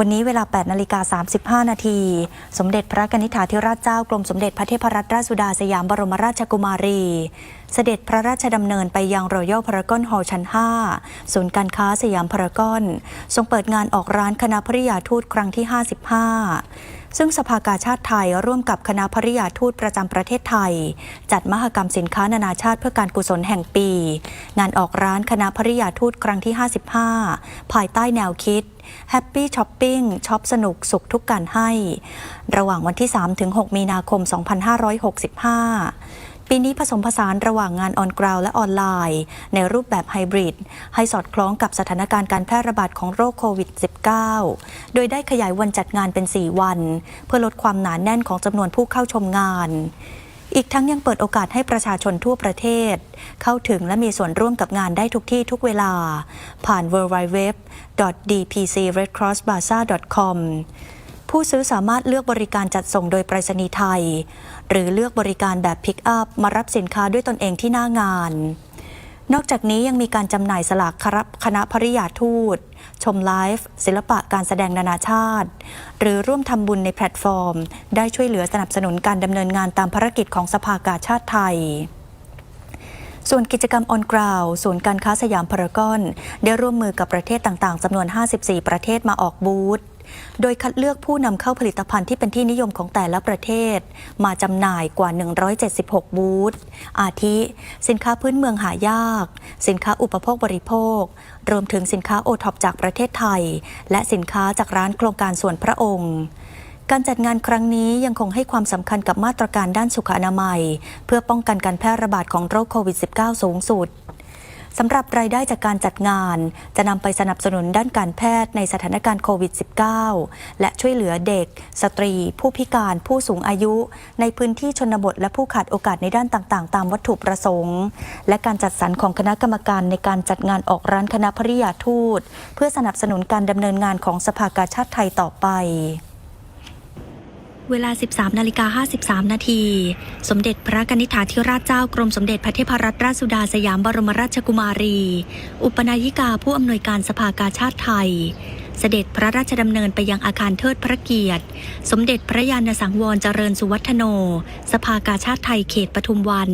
วันนี้เวลา 8 นาฬิกา 35 นาที สมเด็จพระกนิษฐาธิราชเจ้ากรมสมเด็จพระเทพรัตนราชสุดาสยามบรมราชกุมารีเสด็จพระราชดำเนินไปยังรอยัลพารากอนฮอลล์ชั้น 5 ศูนย์การค้าสยามพารากอน ทรงเปิดงานออกร้านคณะภริยาทูตครั้งที่ 55 ซึ่งสภากาชาติไทยร่วมกับคณะภริยาทูตประจำประเทศไทย จัดมหกรรมสินค้านานาชาติเพื่อการกุศลแห่งปี งานออกร้านคณะภริยาทูตครั้งที่ 55 ภายใต้แนวคิด Happy Shopping ช็อปสนุกสุขทุกการให้ ระหว่างวันที่ 3-6 มีนาคม 2565 ปีนี้ผสมผสานระหว่างงานออนกราวและออนไลน์ ในรูปแบบไฮบริด ให้สอดคล้องกับสถานการณ์การแพร่ระบาดของโรคโควิด -19 โดยได้ขยายวันจัดงานเป็น 4 วัน เพื่อลดความหนานแน่นของจำนวนผู้เข้าชมงานอีกทั้งยังเปิดโอกาสให้ประชาชนทั่วประเทศ เข้าถึงและมีส่วนร่วมกับงานได้ทุกที่ทุกเวลา ผ่าน w w w d p c r e d c r o s s b a z a r c o m ผู้ซื้อสามารถเลือกบริการจัดส่งโดยไปรษณีย์ไทย หรือเลือกบริการแบบพิกอัพมารับสินค้าด้วยตนเองที่หน้างาน นอกจากนี้ยังมีการจำหน่ายสลากครับคณะภริยาทูต ชมไลฟ์ศิลปะการแสดงนานาชาติ หรือร่วมทำบุญในแพลตฟอร์ม ได้ช่วยเหลือสนับสนุนการดำเนินงานตามภารกิจของสภากาชาติไทยส่วนกิจกรรมออนกราวศูนย์การค้าสยามพารากอน ได้ร่วมมือกับประเทศต่างๆจำนวน 54 ประเทศมาออกบูธ โดยคัดเลือกผู้นำเข้าผลิตภัณฑ์ที่เป็นที่นิยมของแต่ละประเทศ มาจำหน่ายกว่า 176 บูธ อาทิ สินค้าพื้นเมืองหายาก สินค้าอุปโภคบริโภค รวมถึงสินค้าโอท็อปจากประเทศไทย และสินค้าจากร้านโครงการส่วนพระองค์การจัดงานครั้งนี้ยังคงให้ความสำคัญกับมาตรการด้านสุขอนามัย เพื่อป้องกันการแพร่ระบาดของโรคโควิด -19 สูงสุด สำหรับรายได้จากการจัดงาน จะนำไปสนับสนุนด้านการแพทย์ในสถานการณ์โควิด -19 และช่วยเหลือเด็ก สตรี ผู้พิการ ผู้สูงอายุ ในพื้นที่ชนบทและผู้ขาดโอกาสในด้านต่างๆ ตามวัตถุประสงค์ และการจัดสรรของคณะกรรมการในการจัดงานออกร้านคณะภริยาทูต เพื่อสนับสนุนการดำเนินงานของสภากาชาติไทยต่อไป เวลา 13นาฬิกา53 นาที สมเด็จพระนิษฐาธิราชเจ้ากรมสมเด็จพระเทพรัตนราชสุดาสยามบรมราชกุมารี อุปนายิกาผู้อำนวยการสภากาชาติไทย เสด็จพระราชดำเนินไปยังอาคารเทิดพระเกียรติ สมเด็จพระยาณสังวรเจริญสุวัฒโน สภากาชาติไทยเขตปทุมวัน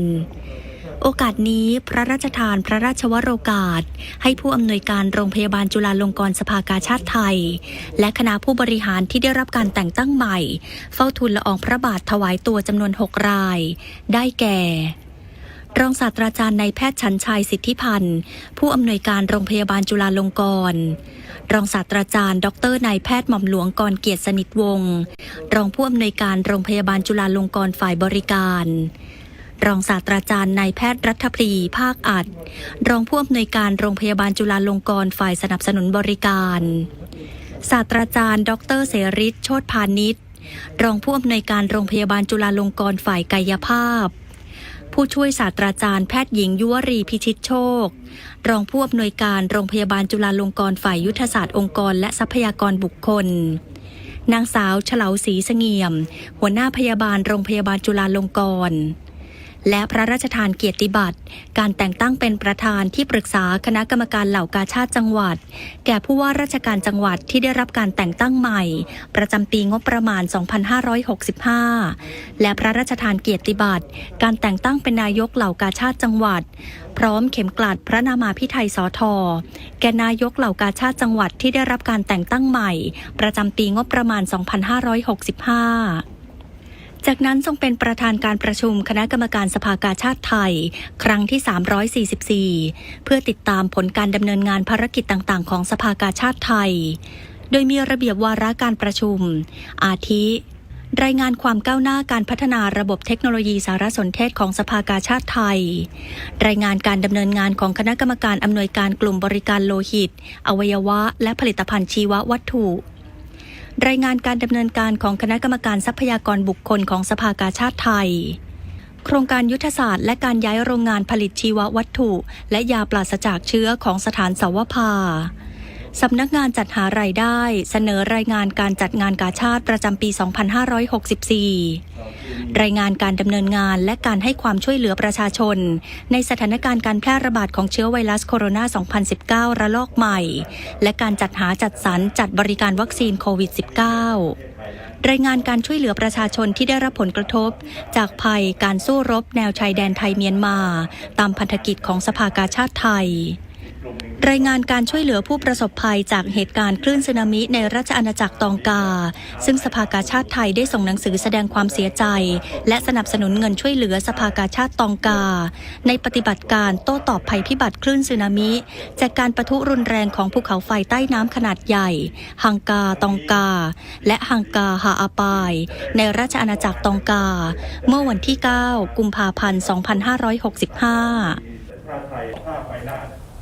โอกาสนี้พระราชทานพระราชวโรกาส ให้ผู้อำนวยการโรงพยาบาลจุฬาลงกรณ์สภากาชาติไทย และคณะผู้บริหารที่ได้รับการแต่งตั้งใหม่ เฝ้าทูลละอองพระบาทถวายตัวจำนวน 6 ราย ได้แก่รองศาสตราจารย์นายแพทย์ชันชัยสิทธิพันธ์ ผู้อำนวยการโรงพยาบาลจุฬาลงกรณ์รองศาสตราจารย์ ดรนายแพทย์หม่อมหลวงกรเกียรติสนิทวงศ์รองผู้อำนวยการโรงพยาบาลจุฬาลงกรณ์ฝ่ายบริการ รองศาสตราจารย์นายแพทย์รัฐพรีภาคอัด รองผู้อำนวยการโรงพยาบาลจุฬาลงกรณ์ฝ่ายสนับสนุนบริการศาสตราจารย์ ดรเสริศโชตพานิชรองผู้อำนวยการโรงพยาบาลจุฬาลงกรณ์ฝ่ายกายภาพ ผู้ช่วยศาสตราจารย์แพทย์หญิงยุวรีพิชิตโชค รองผู้อำนวยการโรงพยาบาลจุฬาลงกรณ์ฝ่ายยุทธศาสตร์องค์กรและทรัพยากรบุคคล นางสาวเฉลาศรีเสงี่ยม หัวหน้าพยาบาลโรงพยาบาลจุฬาลงกรณ์ และพระราชทานเกียรติบัตร การแต่งตั้งเป็นประธานที่ปรึกษาคณะกรรมการเหล่ากาชาติจังหวัด แก่ผู้ว่าราชการจังหวัดที่ได้รับการแต่งตั้งใหม่ ประจำปีงบประมาณ 2565 และพระราชทานเกียรติบัตร การแต่งตั้งเป็นนายกเหล่ากาชาติจังหวัด พร้อมเข็มกลัดพระนามาพิไทยสอทอแก่นายกเหล่ากาชาติจังหวัดที่ได้รับการแต่งตั้งใหม่ ประจำปีงบประมาณ 2565 จากนั้นทรงเป็นประธานการประชุมคณะกรรมการสภากาชาติไทย ครั้งที่ 344 เพื่อติดตามผลการดำเนินงานภารกิจต่างๆ ของสภากาชาติไทย โดยมีระเบียบวาระการประชุม อาทิ รายงานความก้าวหน้าการพัฒนาระบบเทคโนโลยีสารสนเทศของสภากาชาติไทย รายงานการดำเนินงานของคณะกรรมการอำนวยการกลุ่มบริการโลหิต อวัยวะ และผลิตภัณฑ์ชีววัตถุ รายงานการดำเนินการของคณะกรรมการทรัพยากรบุคคลของสภากาชาติไทย โครงการยุทธศาสตร์และการย้ายโรงงานผลิตชีววัตถุ และยาปราศจากเชื้อของสถานสาวภาสำนักงานจัดหารายได้ เสนอรายงานการจัดงานกาชาติประจำปี 2564 รายงานการดำเนินงานและการให้ความช่วยเหลือประชาชน ในสถานการณ์การแพร่ระบาดของเชื้อไวรัสโคโรนา 2019 ระลอกใหม่ และการจัดหาจัดสรรจัดบริการวัคซีนโควิด -19 รายงานการช่วยเหลือประชาชนที่ได้รับผลกระทบ จากภัยการสู้รบแนวชายแดนไทยเมียนมา ตามพันธกิจของสภากาชาติไทย รายงานการช่วยเหลือผู้ประสบภัยจากเหตุการณ์คลื่นสึนามิในราชอาณาจักรตองกา ซึ่งสภากาชาติไทยได้ส่งหนังสือแสดงความเสียใจ และสนับสนุนเงินช่วยเหลือสภากาชาติตองกา ในปฏิบัติการโต้ตอบภัยพิบัติคลื่นสึนามิ จากการประทุรุนแรงของภูเขาไฟใต้น้ำขนาดใหญ่ฮังกาตองกา และฮังกาฮาอาปาย ในราชอาณาจักรตองกา เมื่อวันที่ 9 กุมภาพันธ์ 2565